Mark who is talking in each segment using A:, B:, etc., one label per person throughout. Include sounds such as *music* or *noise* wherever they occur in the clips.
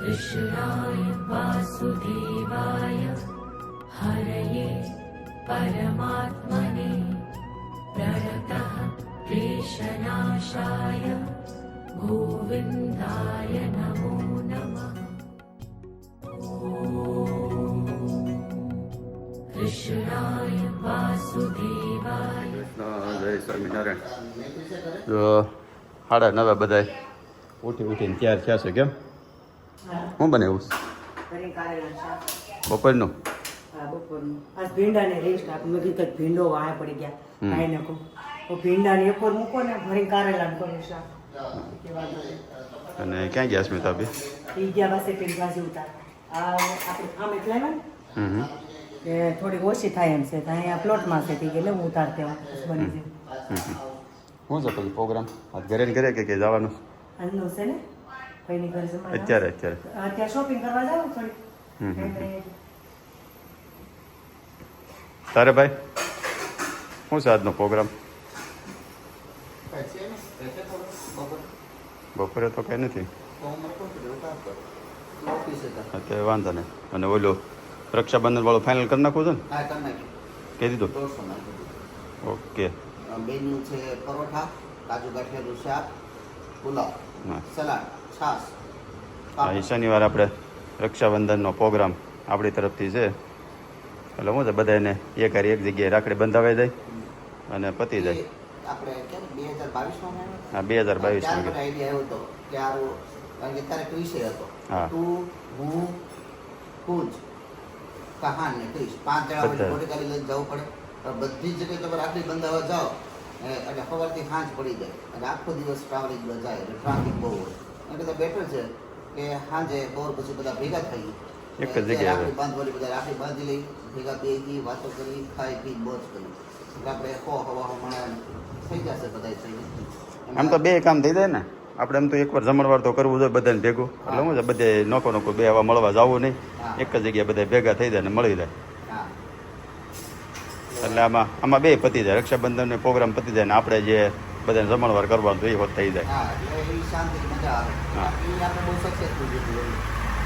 A: कृष्णाय वासुदेवाय हरये परमात्मने प्रणतः क्लेशनाशाय गोविन्दाय नमो नमः कृष्णाय वासुदेवाय
B: કૃષ્ણ જય સ્વામિનારાયણ તો સાડા નવે બધાય ઉઠી ઉઠીને તૈયાર થયા છે કેમ શું બનાવ્યું
C: એવું કારેલા શાક.
B: બપોરનું?
C: ભીંડો વાળા પડી ગયા. કાંઈ નાખું તો ભીંડાને એક મૂકો ને ભરી કારેલાને કરું શાક. કે વાંધો નહીં.
B: અને ક્યાં ગયા સ્મિતાબી
C: ઈ ગયા પાસે પેલી ભાજી ઉતાર. આ આપણે આમ એટલે ને. કે થોડીક ઓછી થાય એમ છે. તો અહીંયા પ્લોટમાં છે તે એટલે હું ઉતાર આવું બની જાય.
B: શું છે પછી પ્રોગ્રામ આજ ઘરે ને ઘરે કે જવાનું?
C: આજનું છે ને? ભાઈની ઘરે જમવાનું.
B: અત્યારે અત્યારે.
C: અત્યારે શોપિંગ કરવા જાવ થોડી.
B: તારે ભાઈ? શું છે આજનો પ્રોગ્રામ બપોરે તો કઈ નથી. અત્યારે વાંધો નહીં. અને ઓલો રક્ષાબંધન વાળો ફાઇનલ કરી નાખવું છે ને?
D: હા કરી
B: કહી દીધું? ઓકે.
D: બેનનું છે પરોઠા કાજુ ગાંઠિયાનું શાક પુલાવ
B: હા.
D: સલાડ.
B: ઈ શનિવાર આપણે રક્ષાબંધનનો પ્રોગ્રામ આપણી તરફથી છે. એટલે શું છે બધાને એક હારી એક જગ્યાએ રાખડી બંધાવાઈ જાય અને પતી જાય. હા બે હજાર
D: બાવીસ
B: હા. બધા.
D: જગ્યાએ તમે રાખડી બંધાવવા જાઓ એટલે સવારથી સાંજ પડી જાય. અને આખો દિવસ ટ્રાવેલિંગમાં જાય એટલે ટ્રાફિક બહુ હોય. બેટર છે કે સાંજે બોર પછી બધા ભેગા થઈ.
B: એક જ જગ્યાએ.
D: રાખડી બાંધવાની બધા રાખડી બાંધી લઈ ભેગા બેસી વાતો કરી ખાઈ પી મોજ કરી. એટલે આપણે હો હવા હમણાં થઈ જશે બધા થઈ
B: આમ તો બે કામ થઈ જાય ને. આપણે એમ તો એકવાર જમણવાર તો કરવું જોઈએ બધાને ભેગું. એટલે હું બધે નોકો નોકો બે આવા મળવા જવું નહીં. એક જ જગ્યાએ બધા ભેગા થઈ જાય ને મળી જાય. એટલે આમાં આમાં બે પતી જાય. રક્ષાબંધનનો પ્રોગ્રામ પતી જાય ને આપણે જે બધાને જમણવાર કરવાનું તો એ હોત થઈ જાય.
D: શાંતિ મજા આવે
B: હા.
D: બાકી આપણે બહુ સક્સેસફુલ જેટલું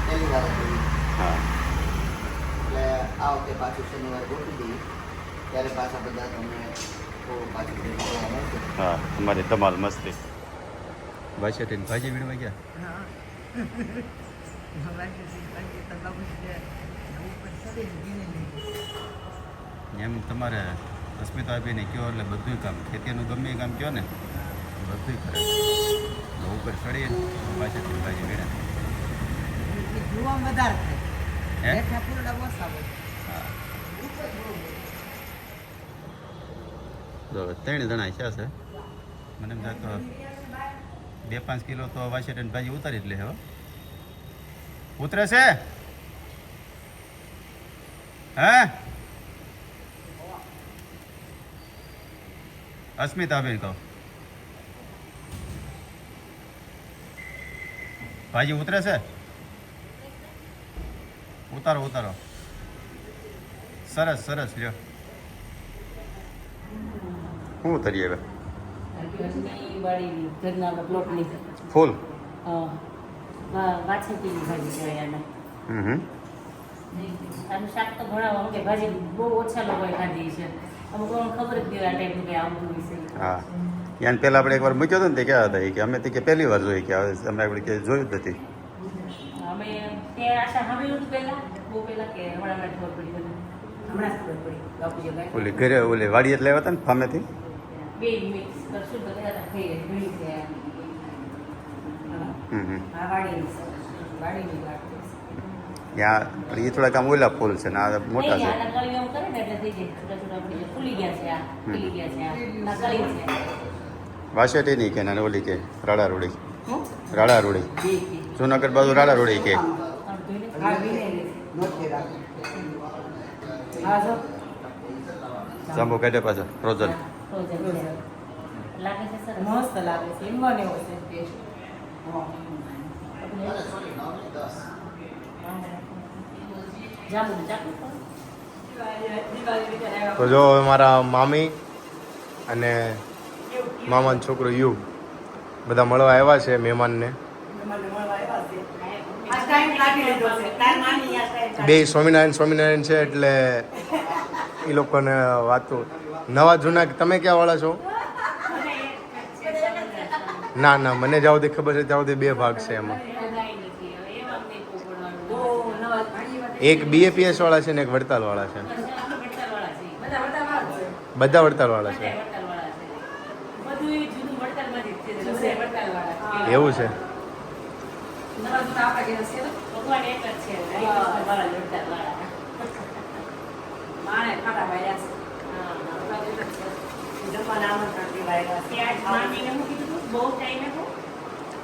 D: પહેલી વાર જ જોયું.
B: હા
D: એટલે આ વખતે પાછું શનિવારે ગોઠવી દઈએ ત્યારે પાછા બધા તમને થોડું પાછું
B: હા તમારી ધમાલ મસ્તી ભાઈ ભાજી વીણવા ગયા એમ તમારે અસ્મિતા આપીને કયો એટલે બધું કામ ખેતીનું ગમે એ કામ કયો ને બધું કરે. એટલે ઉપર ચડીએ
C: જોવા વધારે થાય.
B: હે? ત્રણ જણા છે છે. મને એમ થાય તો બે પાંચ કિલો તો વાસેટીની ભાજી ઉતારી જ લે હવે. ઉતરે છે? હે? અસ્મિતા બેન કહો. ભાજી ઉતરે છે? ઉતારો ઉતારો. સરસ સરસ લ્યો. શું ઉતરીએ હવે? ફૂલ?
C: વાછેટીની ભાજી કહેવાય આને
B: હમ હમ.
E: આનું શાક તો ઘણા કે ભાજી બહુ ઓછા લોકોએ ખાધી છે અમુક લોકોને ખબર જ નહીં આ ટાઈપનું કે આવતું વિશે
B: હા. યાન પહેલાં આપણે એકવાર મૂક્યો હતો ને તે કહેવા હતા કે અમે તે કે પહેલી વાર જોઈ કે હવે અમે આપણે કે જોયું જ નથી. ઓલી ઘરે ઓલી વાડી એટલે આવ્યા હતા ને ફામેથી? ત્યાં એ થોડાક આમ ઓલા ફૂલ છે ને આ મોટા છે.
E: એટલે થઈ જાય ગયા છે આ ગયા છે આ આ છે.
B: વાસેટી નહીં કે ના ઓલી કે રાડા રોડી
C: હું
B: રાડા રોડી જુનાગઢ બાજુ રાડા રોડી કે જાંબુ કાઢે પાછો ફ્રોઝન
C: મસ્ત લાગે છે. એવો છે. ટેસ્ટ
F: તો જો હવે મારા મામી અને મામાનો છોકરો યુ. બધા મળવા આવ્યા છે મહેમાનને. બે સ્વામિનારાયણ સ્વામિનારાયણ છે એટલે એ લોકોને વાતો. નવા જૂના તમે ક્યાં વાળા છો? ના ના, મને જ્યાં સુધી ખબર છે ત્યાં સુધી બે ભાગ છે એમાં. એક બીએપીએસ વાળા છે ને એક વડતાલ વાળા છે.
C: બધા
F: વડતાલ વાળા છે એવું છે
C: નવા જૂના આપણા ઘેર છે ને? માણે ખાટા ભાઈ જમવાના આમંત્રણ દેવાયેલા છે.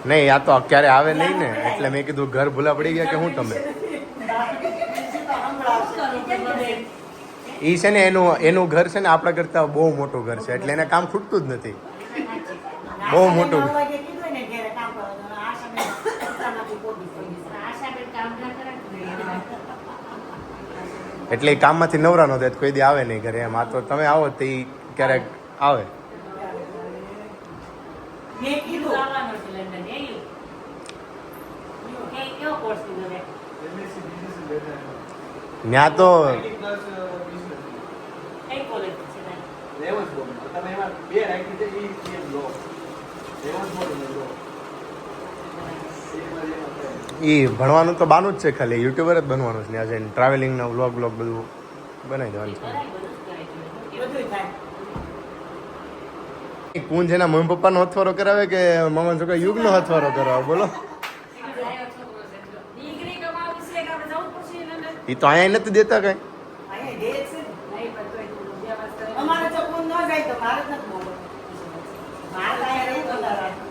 F: નહીં, આ તો અત્યારે આવે નહીં ને એટલે મેં કીધું ઘર ભૂલા પડી ગયા કે હું તમે એ છે ને એનું એનું ઘર છે ને આપણા કરતાં બહુ મોટું ઘર છે એટલે એને કામ ખૂટતું જ નથી બહુ મોટું.
C: નવ વાગે કીધું ને ઘેરે કામ કરવાનું. આ સમયે રસ્તામાંથી પહોંચી પડી.
F: એટલે એ કામમાંથી નવરા નો થાય તો કોઈ દી આવે નહીં ઘરે એમ. આ તો તમે આવો તો એ ક્યારેક આવે. ત્યાં તો
E: કઈ કોલેજ છે
F: એ ભણવાનું તો બાનું જ છે ખાલી. યુટ્યુબર જ બનવાનું છે ને આજે. ટ્રાવેલિંગનો વ્લોગ વ્લોગ બધું બનાવી દેવાનું છે. કુંજ એના મમ્મી પપ્પાનો હથવારો કરાવે કે મામા છોકરા યુગનો હથવારો કરાવે? બોલો? એ તો અહીંયા નથી દેતા કઈ.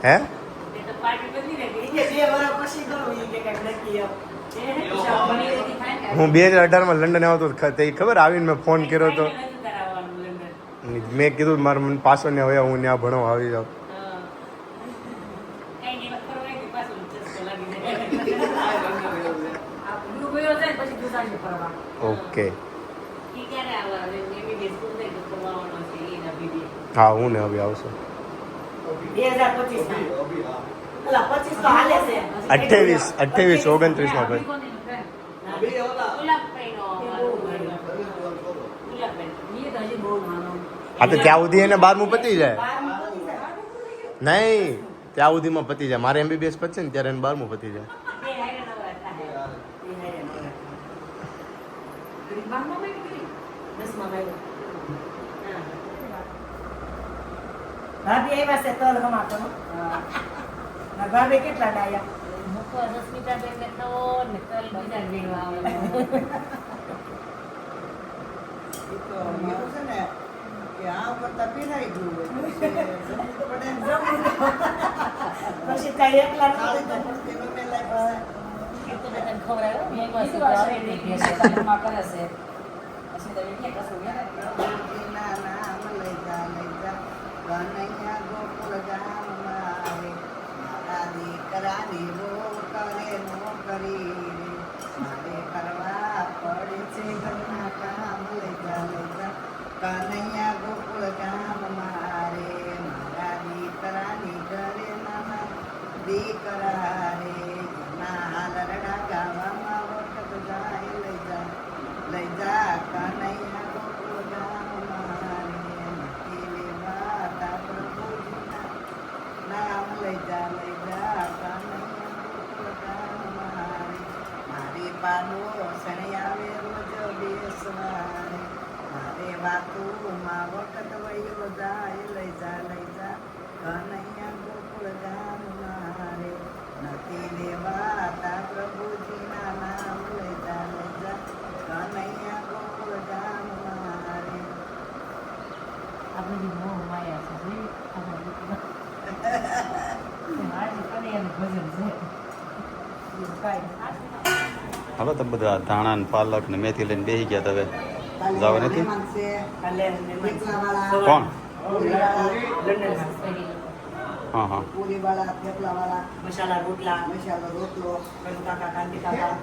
F: હે
E: એ તો પાર્ટી બદલી રહી
C: ઈ કે બે વર્ષ પછી કરું ઈ કે કાંઈક નક્કી એમ.
F: હું બે હજાર અઢારમાં લંડન આવ્યો તો ખ- તે ખબર આવીને મેં ફોન કર્યો તો. મેં કીધું મારા મને પાછો ને હવે હું ત્યાં ભણવા આવી જાઉં. ઓકે. હા હું ને હવે આવશે.
C: બે હજાર પચીસ તો અઠ્યાવીસ ઓગણત્રીસ
F: અઠ્ઠાવીસ અઠ્ઠાવીસ ઓગણત્રીસમાં ભાઈ. હા તો ત્યાં સુધી એને બારમું પતી જાય
C: બારમું પતી જાય.
F: નહીં ત્યાં સુધીમાં પતી જાય મારે એમબીબીએસ પતશે ને ત્યારે એને બારમું પતી જાય?
C: ભાભી આવ્યા છે તલ હમાતો ના ભાભી કેટલા ડાયા
G: એવું છે ને કે આ કરતા પીરાઈ ગયું હોય પછી જમવું પડે ને.
C: પછી કાંઈ એકલા
G: ખાલી તો
C: નથી
G: પડતી પછી. ના ના આમ લઈ જા લઈ જા. દીકરાની રો કરે નો કરી કરવા પડે છે ઘરના કામ, લઈ જા લઈ જા. કનૈયા ગોકુળ ગામ મારે મારા દીકરાની ઘરે નાના દીકરા રે ના હાલરડા ગાવામાં વખત જાય લઈ જા લઈ જા કનૈયા ગોકુળ ગામ મારે નથી લેવા તા પ્રભુજીના નામ લઈ જા લઈ જા કનૈયા ગોકુળ ગામ મારે મારી પાનો શણી આવે રોજ બેસવારે મારે વાતુમાં વખત વયો જાય લઈ જા લઈ જા કનૈયા ગોકુળ ગામ મારે નથી લેવાતા પ્રભુજીના નામ લઈ જા લઈ જા કનૈયા ગોકુળ ગામ મારે
B: હાલો તો બધા ધાણા ને પાલક ને મેથી લઈને બેસી ગયા તો હવે જાવ નથી?
G: મહેમાન છે
C: કાલે
G: થેપલાવાળા.
B: કોણ?
C: લંડનમાં
B: હા હા.
G: પૂરીવાળા થેપલાવાળા
C: મસાલા રોટલા
G: મસાલો રોટલો
C: કનુ કાકા કાંતિ કાકા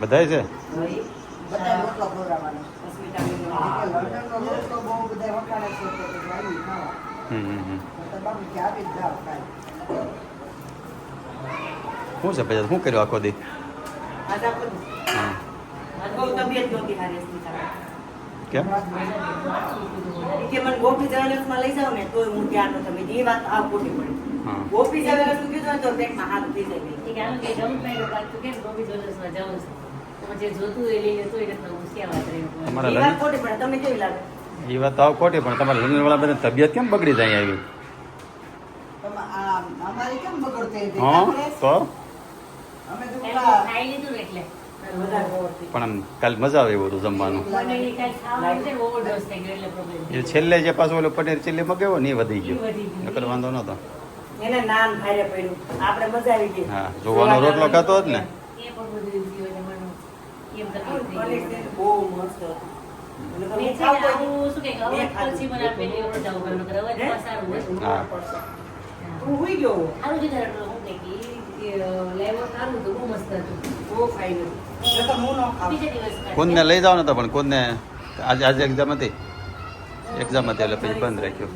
B: બધાય છે?
G: બધા રોટલો ખવડાવવાનો
B: શું છે પછી શું કર્યું આખો દી. કેમ
C: કે મને ગોપી જવેલર્સમાં લઈ જાઓ ને તો હું ત્યાં નહોતો. તમે કીધું, એ વાત આ ખોટી પડી.
B: હા
C: ગોપી જવેલર્સનું કીધું ને તો પેટમાં હાથ થઈ જાય.
E: ઠીક છે, કે જવું જ નહીં તો બાકી તો કેમ ગોપી જ્વેલર્સમાં જવું છે જે જોતું એ લઈ લેતો હોય એટલે હું ક્યાં વાત રહી
B: અમારા
C: ઈ ખોટી પડે. તમે કેવી લાગે?
B: એ વાત આવ ખોટી પણ તમારા લગ્નવાળા બધા તબિયત કેમ બગડી જાય આવી
G: અમારી કેમ બગડતી હતી?
B: હા તો પણ આમ કાલ મજા આવે એવું હતું જમવાનું
E: એ
B: છેલ્લે જે પાછું ઓલું પનીર ચીલી મગાવ્યો ને એ વધી ગયો. નકર વાંધો નતો.
C: એને નાન ભારે પડ્યું. આપણે મજા આવી ગઈ.
B: હા જોવાનો રોટલો ખાતો જ ને.
C: હે?
E: પણ સારું હોય.
B: હા.
C: તું હુઈ ગયો હો.
E: સારું છે ત્યારે હું કે કે ઈ, અ, લેવો સારું હતું બહુ મસ્ત હતું
C: બહુ ખાઈ લીધું. નકર હું ન ખાઉં.
E: બીજા દિવસ ખાધું.
B: કુંદને લઈ જાવ ને તો પણ કોને આજે આજે એક્ઝામ હતી એક્ઝામ હતી એટલે પછી બંધ રાખ્યું.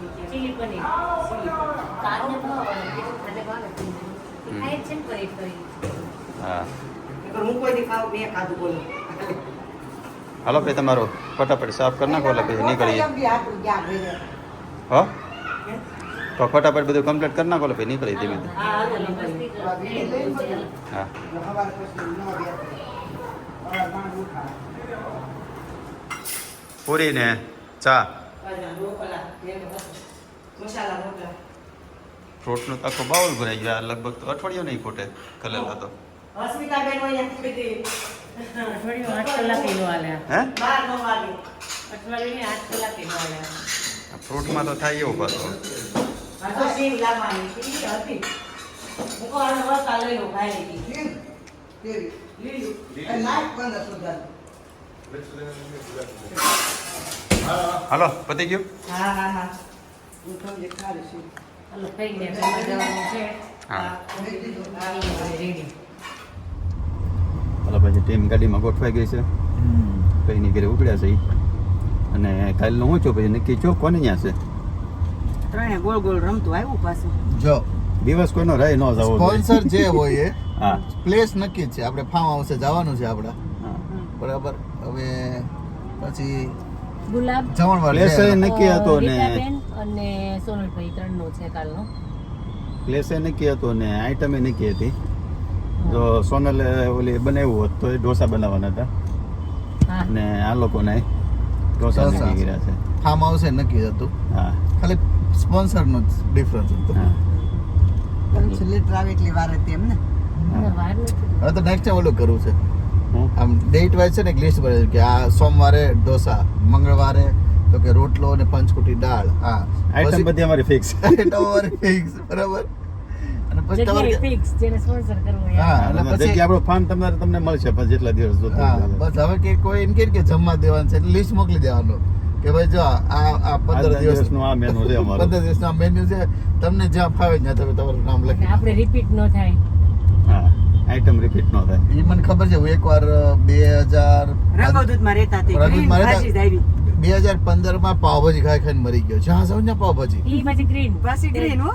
B: હાલો ભાઈ તમારું ફટાફટ સાફ કરી નાખો એટલે પછી નીકળીએ? હો તો ફટાફટ બધું કમ્પ્લીટ કરી નાખો ભાઈ નીકળી ધીમે ધીમે
C: હા.
B: પૂરી ને ચા. ફ્રૂટનું તો આખો બાઉલ ભરાઈ ગયો લગભગ તો અઠવાડિયું નહીં ખોટે કલર તો
C: અસ્મિતાબેન અહીંયા બધી
E: અઠવાડિયું આઠ કલાકે નો હાલ્યા.
B: હે
C: બાર નો વાગે.
E: અઠવાડિયું આઠ કલાકે નો હાલ્યા.
B: ફ્રૂટમાં તો થાય એવું પાછું
C: તો સીંગ લાવવાની ઈ હતી. લઈ લો, લીધી.
G: બંધ
B: હાલો પતી ગયું
C: હા, હા, હા.
G: હું તમને ખાલી છું.
E: હાલો, થઈ ગયા. જવાનું છે.
B: હા
G: લઈ લીધું.
E: આવી ગયું, ready.
B: હાલો પછી ટીમ ગાડીમાં ગોઠવાઈ ગઈ છે કઈની ઘરે ઉપડ્યા છે અને કાલનું હું છું પછી નક્કી છો કોને ત્યાં છે
C: ત્રણે ગોળ ગોળ રમતું આવ્યું પાછું.
D: જો
B: દિવસ કોઈનો રહી ન જવો
D: સ્પોન્સર જે હોય એ *laughs*
B: હા.
D: પ્લેસ નક્કી જ છે. આપણે ફાર્મ હાઉસે જવાનું છે આપણે.
B: હા.
D: બરાબર? હવે પછી
E: ગુલાબ
D: જમણવાર
B: પ્લેસ નક્કી હતો ને
E: અને સોનલભાઈ ત્રણનો છે કાલનો.
B: પ્લેસ નક્કી હતો ને આઈટમે નક્કી હતી. જો સોનલ ઓલી બનાવ્યું હોત તો એ ઢોસા બનાવવાના હતા. અને આ લોકોને ઢોસા. નક્કી કર્યા છે.
D: ફાર્મ હાઉસે નક્કી જ હતું.
B: હા.
D: ખાલી સ્પોન્સરનો જ ડિફરન્સ હતો.
B: હા.
G: પણ ટ્રાવે એટલી વાર હતી એમ ને?
E: અંદર વાર નથી.
D: હવે તો નેક્સ્ટ ટાઈમ ઓલું કરવું છે. આમ ડેટ વાઇઝ છે ને એક લિસ્ટ બને કે આ સોમવારે ઢોસા મંગળવારે તો કે રોટલો અને પંચકુટી દાળ હા
B: આઈટમ બધી અમારી ફિક્સ
D: આઈટમ અમારી ફિક્સ બરાબર? અને પછી તમારે
E: ફિક્સ જેને સ્પોન્સર કરવું
D: હા અને પછી
B: જગ્યા આપણું ફાર્મ તમારે તમને મળશે પણ જેટલા દિવસ
D: હા બસ હવે કે કોઈ એમ કે કે જમવા દેવાનું છે લિસ્ટ મોકલી દેવાનું. કે ભાઈ જો આ આ પંદર દિવસ
B: દિવસનું આ મેનુ છે અમારું.
D: પંદર દિવસનો મેન્યુ છે તમને જ્યાં ફાવે ત્યાં તમે તમારું નામ લખી
E: આપણે રિપીટ ન થાય
B: હા આઈટમ રિપીટ ન થાય
D: એ મને ખબર છે હું એકવાર બે હજાર
C: રંગોદૂતમાં રહેતા
D: રંગોદૂતમાં રહેતા-. બે હજાર પંદરમાં પાવભાજી ખાઈ ખાઈને મરી ગયો. જ્યાં જાવ ત્યાં પાવભાજી.
C: હો.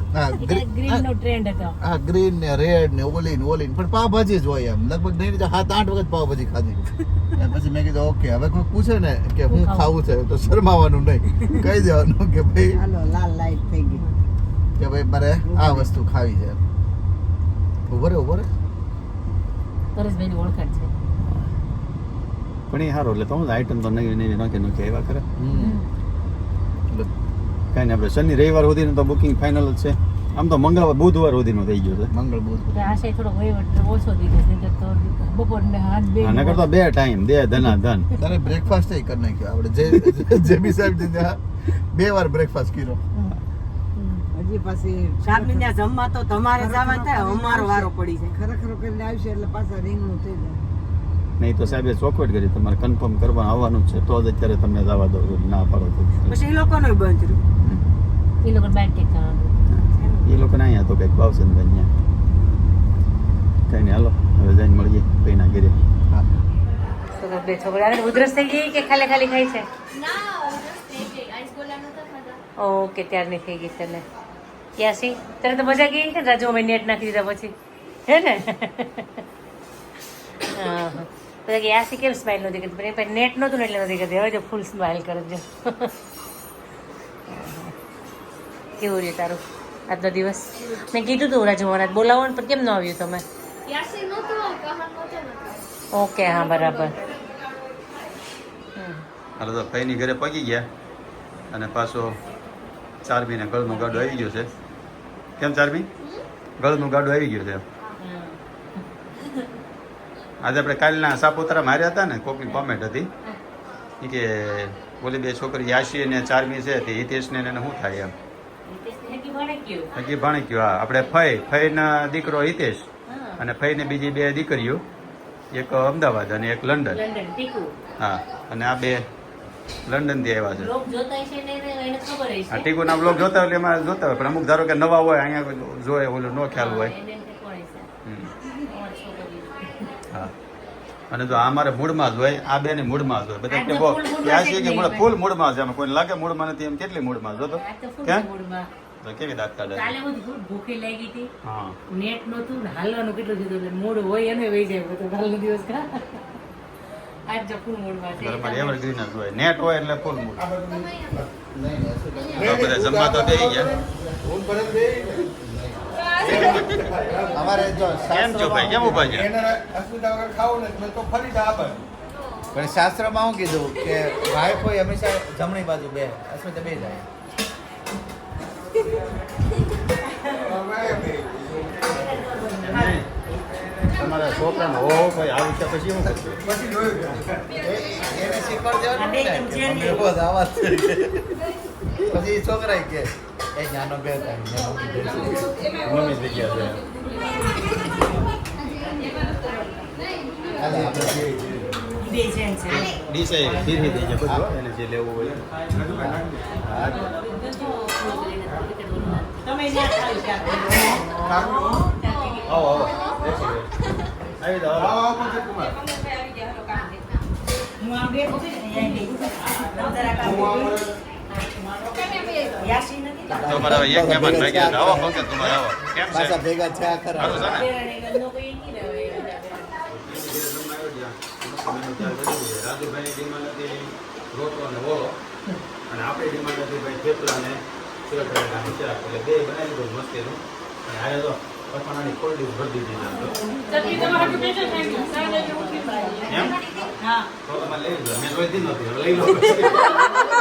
D: હા
E: ગ્રીન નો
D: ને રેડ ને ઓલી ને ઓલી પણ પાવભાજી જ હોય એમ. લગભગ નહીં સાત આઠ વખત પાવભાજી ખાધી. અને પછી મેં કીધું ઓકે હવે કોઈ પૂછે ને કે હું
E: ખાવું?
D: છે તો શરમાવાનું નહીં. કહી દેવાનું કે ભાઈ
G: લાલ લાઈટ થઈ ગઈ.
D: કે ભાઈ મારે આ વસ્તુ ખાવી છે. ઉભરે ઉભરે
E: પરેશભાઈની ઓળખાણ છે.
B: પણ એ સારું એટલે તો હું આઈટમ તો નવી નવી નોખી નોખી આવ્યા કરે. એટલે કાંઈ નહીં આપણે શનિ રવિવાર સુધીનું તો બુકિંગ ફાઇનલ જ છે. આમ તો મંગળવાર બુધવાર સુધીનું થઈ ગયું છે.
D: મંગળ બુધ.
E: આ થોડો વહીવટ ઓછો દીધો છે તો બપોર ને હાથ બે
B: આના કરતા બે ટાઈમ દે ધના ધન.
D: તારે બ્રેકફાસ્ટ કરી નાખ્યો આપણે જે જે બી સાહેબ જે બે વાર બ્રેકફાસ્ટ કર્યો.
G: હજી પાછી
C: શાકની જમવા તો તમારે જવાનું થાય અમારો વારો પડી જાય.
G: ખરેખર કરીને આવશે એટલે પાછા રીંગણું થઈ જાય.
B: નહીં તો સાહેબે ચોખવટ કરી તમારે કન્ફર્મ કરવા આવવાનું છે. તો જ અત્યારે તમને જવા દો. ના પાડો તો.
C: પછી એ લોકોનો બંધ રહ્યું.
E: એ લોકો બેન્ડ ટેક કરવાનું.
B: એ લોકોને અહીંયા તો કંઈક ભાવશે ને અહીંયા. કંઈ નહીં હાલો હવે જઈને મળીએ કઈના ઘરે.
D: હા
E: બે છોકરા ઉધરસ થઈ ગઈ કે ખાલી ખાલી ખાઈ છે? ઓકે ત્યારની થઈ ગઈ છે ને ક્યાંસી તને તો મજા ગઈ ને? રાજુ અમે નેટ નાખી દીધા પછી. હે ને? *laughs* હા. તો કે યાસી કેમ સ્માઈલ નથી કરતી પણ એ પછી નેટ નહોતું એટલે નથી કરતી. હવે જો ફૂલ સ્માઈલ કરે છે. કેવું રહ્યું તારું આજનો દિવસ? મેં કીધું તું રાજ મહારાજ બોલાવો ને પણ કેમ ન આવ્યું તમે? ઓકે હા બરાબર.
B: હાલો તો ભાઈની ઘરે પગી ગયા અને પાછો ચારમીને ગળનું ગાડું આવી ગયું છે. કેમ ચારમી? ગળનું ગાડું આવી ગયું છે. આજે આપણે કાલના સાપુતારા માર્યા હતા ને કોકની કોમેન્ટ હતી. કે બોલી બે છોકરી યાશી અને ચારમી છે તે હિતેશને એને શું થાય એમ?
E: હજી ભણે ગયો
B: હા. આપણે ફઈ ફઈના દીકરો હિતેશ અને ફઈને બીજી બે દીકરીઓ એક અમદાવાદ અને એક લંડન.
E: લંડન
B: હા અને આ બે લંડનથી આવ્યા છે.
E: હા હશે ને
B: બ્લોગ જોતા હોય એટલે એમાં જોતા હોય પણ અમુક ધારો કે નવા હોય અહીંયા જોયે ઓલું નો ખ્યાલ હોય
E: એને એમ કે કોણ હશે
B: હમ.
E: અમારી છોકરી
B: હા અને જો આ અમારે મૂળમાં જ હોય આ બેની મૂળમાં જ હોય. બધા કે બહુ ત્યાં
E: છે
B: કે મૂળ ફૂલ મૂળમાં છે? આમ કોઈને લાગે મૂળમાં નથી? એમ કેટલી મૂળમાં જો તો.
E: આ તો ફૂલ
B: કેમ
E: મૂડમાં
B: તો કેવી દાંત કાઢે
E: કાલે હું ભૂખી લાગી હતી.
B: હા.
E: નેટ નહોતું ને હાલવાનું કેટલું દીધું એટલે મૂળ હોય એને વહી જાય. બધું કાલનો દિવસ કા? આજ જો ફૂલ મૂડમાં છે.
B: ઘરમાં એવરગ્રીન જ હોય. નેટ હોય એટલે ફૂલ મૂળ. તો બધા જમવા તો બેસી ગયા.
D: અમારે જો
B: કેમ છો ભાઈ? કેમ ઊભા છે?
D: પણ શાસ્ત્રમાં શું કીધું કે ભાઈ કોઈ હંમેશા જમણી બાજુ બે અસ્મિતા બે જાય.
B: તમારા છોકરાનો હો ભાઈ આવું છે પછી શું પછી
D: જોયું. એને શીખવાડ દેવાનું આવાજ છે. પછી છોકરા કે એ જ્ઞાનો બે મમ્મી બે થાય.
B: મમ્મી થઈ ગયા છે.
D: હાલે આપણે જોઈએ, જોઈએ.
E: બે જેન છે.
B: ડીસે ફીરવી દેજે બધું એને જે લેવું હોય.
C: તમે ત્યાં ખાલી
B: આવો આવો. આવી જાઓ આવો
C: હું આ બેઠું છું ને, અહીંયા બેઠું. છું. યાસી નથી
B: એક મહેમાન ભાઈ ગયા આવો પંકજ કુમાર આવો. કેમ છે?
D: પાછા ભેગા થયા ખરા.
B: સારું છે ને રાજુભાઈની ડિમાન્ડ હતી રોટલો અને ઓળો અને આપણી ડિમાન્ડ હતી ભાઈ થેપલા અને સુરતરાનું એટલે બે બનાવી દીધું મસ્તીનું. અને હારે તો પઠાણાની કોલ્ડ ભરી દીધી એમ? તો તમારે લઈ લો મેં જોઈ દીધો લઈ લો. *laughs*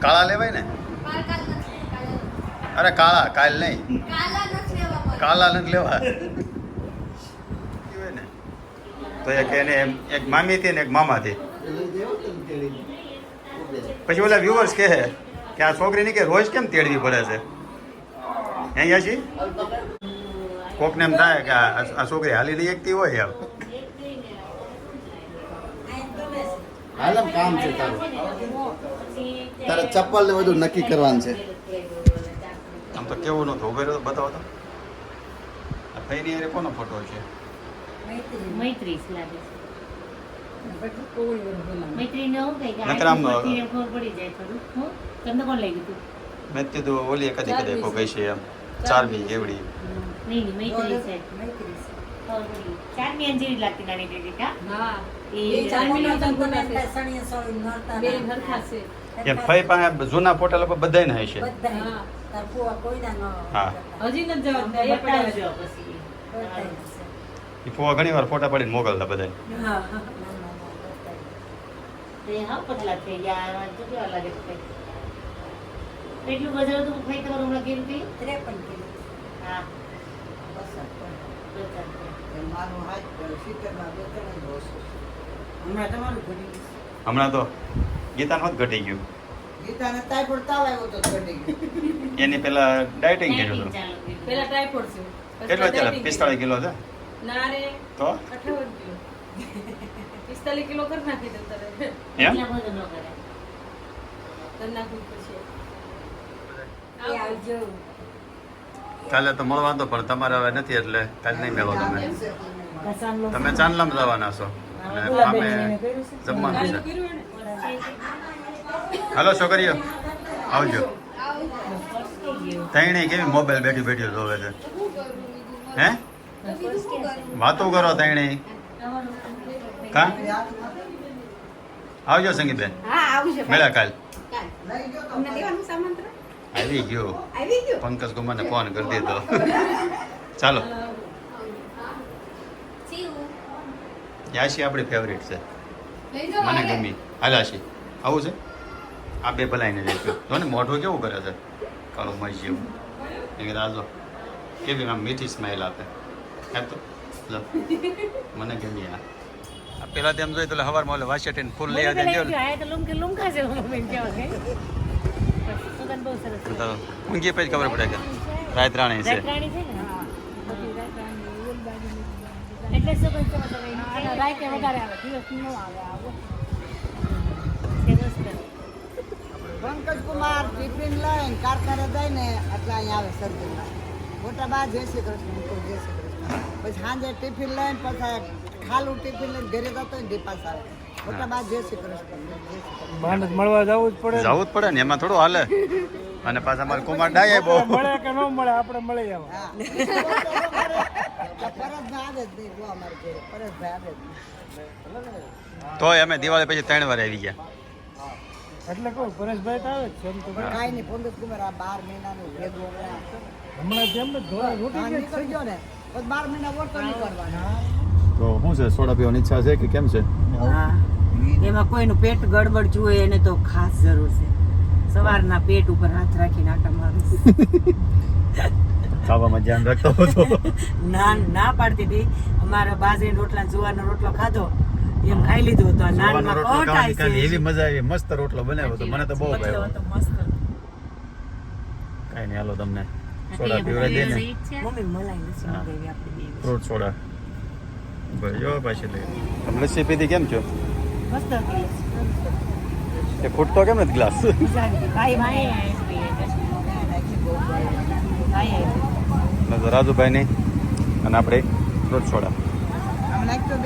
B: કાળા લેવાય ને? અરે કાળા, કાલ નહીં. કાલા નથી લેવા. તો એક એને એક મામી હતી ને એક મામા હતી. પછી ઓલા વ્યુઅર્સ કહે કે આ છોકરીને કે રોજ કેમ તેડવી પડે છે? હે યાશી કોકને એમ થાય કે આ છોકરી હાલી નહીં એકતી હોય યાર
D: હાલ કામ છે તારું. તારે ચપ્પલ ને બધું નક્કી કરવાનું છે.
B: આમ તો કેવું નહોતું? ઉભેરો તો બતાવો તો. આ ફેરી અરે કોનો ફોટો છે?
E: મૈત્રી લાગે છે.
B: મેં કીધું ઓલી કદી કદી કોઈ છે એમ. ચારમી એવડી
E: નહીં નહીં મૈત્રી છે. મૈત્રી. છે ચારની અંજીરી લાગતી નાની દીદી કા? એ
B: એમ ફઈ પાસે જૂના ફોટા લોકો બધાય. ને હશે હા.
C: હજી નથી જવા
E: બતાવજો પછી.
B: ફોવા ઘણી વાર ફોટા પાડીને મોકલતા બધા
E: હા પતલા થઈ ગયા લાગે એટલું વજન હતું? કઈ તમારું હમણાં કેવું થયું ત્રેપન પચાસ.
G: મારું હાથ સિત્તેરમાં બે ત્રણ જ વર્ષ
C: હમણાં તમારું ઘડી ગયું.
B: હમણાં તો ગીતાનો જ ઘટી ગયું.
G: ગીતાને ટાઈફોઈડ તાવ આવ્યો તો ઘડી ગયો.
B: એની પેલા ડાયટિંગ કર્યું હતું.
H: પેલા ટાઈફોઈડ છે.
B: કેટલો ચાલે પિસ્તાળીસ કિલો છે?
H: ના રે.
B: તો?
H: અઠાવન કિલો. પિસ્તાલીસ કિલો કરી નાખી તારે
B: એમ.
H: કરી.
C: આવજો
B: કાલે તો મળવાનું તો પણ તમારે હવે નથી એટલે કાલે નહીં મેળો તમે. તમે ચાંદલામ જવાના છો. અને અમે જમવાનું છે. હાલો છોકરીઓ આવજો. તૈણે કેવી મોબાઈલ બેઠી બેઠી જોવે છે. હે? વાતો કરો તૈણે કા? આવજો સંગીતબેન.
C: હા
B: મેળા કાલ.
C: અમને
B: આવી ગયો.
C: આવી ગયો?
B: પંકજ કુમારને ફોન કરી દીધો. ચાલો. યાશી આપણી ફેવરિટ છે. મને ગમી. હાલાશી આવું છે? આ બે ભલાઈને રાખ્યો જો ને મોઢું કેવું કરે છે? કાળો મજ જેવું. એ રાજો કેવી આમ મીઠી સ્માઈલ આપે. એમ તો. લો. મને ગમી આ. પેલા તેમ જોઈએ તો હવારમાં ઓલે વાસેટીને ફૂલ લઈ આવજે
E: લુમકી લુમકા છે મમ્મી કેવા સુગંધ બહુ સરસ છે.
B: તો ઊંઘી પછી ખબર પડે કે રાયત્રાણી છે.
E: રાતરાણી છે ને? એટલે સુગંધ સરસ આવે. એનો રાતે વધારે આવે. દિવસ નો આવે આવો. સરસ
G: પંકજ કુમાર ટિફિન લઈને કારખાને જાય ને એટલે અહીંયા આવે સરદીમાં મોટા બા જય શ્રી કૃષ્ણ જય શ્રી કૃષ્ણ. પછી સાંજે ટિફિન લઈને પછી ખાલું ટિફિન લઈને ઘરે જતો ને ડીપાસ આવે મોટા બા જય શ્રી કૃષ્ણ. જય શ્રી કૃષ્ણ.
F: માણસ મળવા જવું જ પડે
B: જવું જ પડે ને એમાં થોડું હાલે. અને પાછા અમારે કુમાર ડાય બહુ
F: મળે કે ન મળે આપણે મળી *laughs*
G: આવે
B: તોય અમે દિવાળી પછી ત્રણ વાર આવી ગયા.
F: એટલે કહું પરેશભાઈ તો આવે છે એમ તો
G: પણ કાંઈ નહીં પંકજ કુમાર આ બાર મહિનાનું ભેગું હમણાં
F: જેમ રૂટી
G: નીકળી ગયો ને. બાર મહિના ઓળખો નહીં કરવાનો.
B: તો શું છે સોડા પીવાની ઈચ્છા છે કે કેમ છે?
C: હા. એમાં કોઈનું પેટ ગડબડ જુએ એને તો ખાસ જરૂર છે. સવારના પેટ ઉપર હાથ રાખીને આટા મારું.
B: ખાવામાં ધ્યાન રાખતો હતો.
C: ના ના પાડતી હતી. અમારા બાજરી રોટલા જુવારનો રોટલો ખાધો. એમ ખાઈ લીધો હતો. નાનમાં
B: રોટલો
C: કટ
B: એવી મજા આવી. મસ્ત રોટલો બનાવ્યો હતો. મને તો બહુ ભાવ્યો. કાંઈ નહીં હાલો તમને. સોડા પીવડાવી દે ને.
C: મમ્મી મલાઈ લસ્સી
B: હા.
C: મંગાવી આપી દે
B: ફ્રૂટ સોડા. ભાઈ જો પાછી લઈ લસ્સી પીધી કેમ છો
C: મસ્ત
B: એ ફૂટતો કેમ નથી ગ્લાસ રાજુભાઈ રાજુભાઈની અને આપણે
G: રોજ બે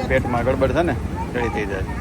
B: પેટમાં ગડબડ છે ને ચડી થઈ જાય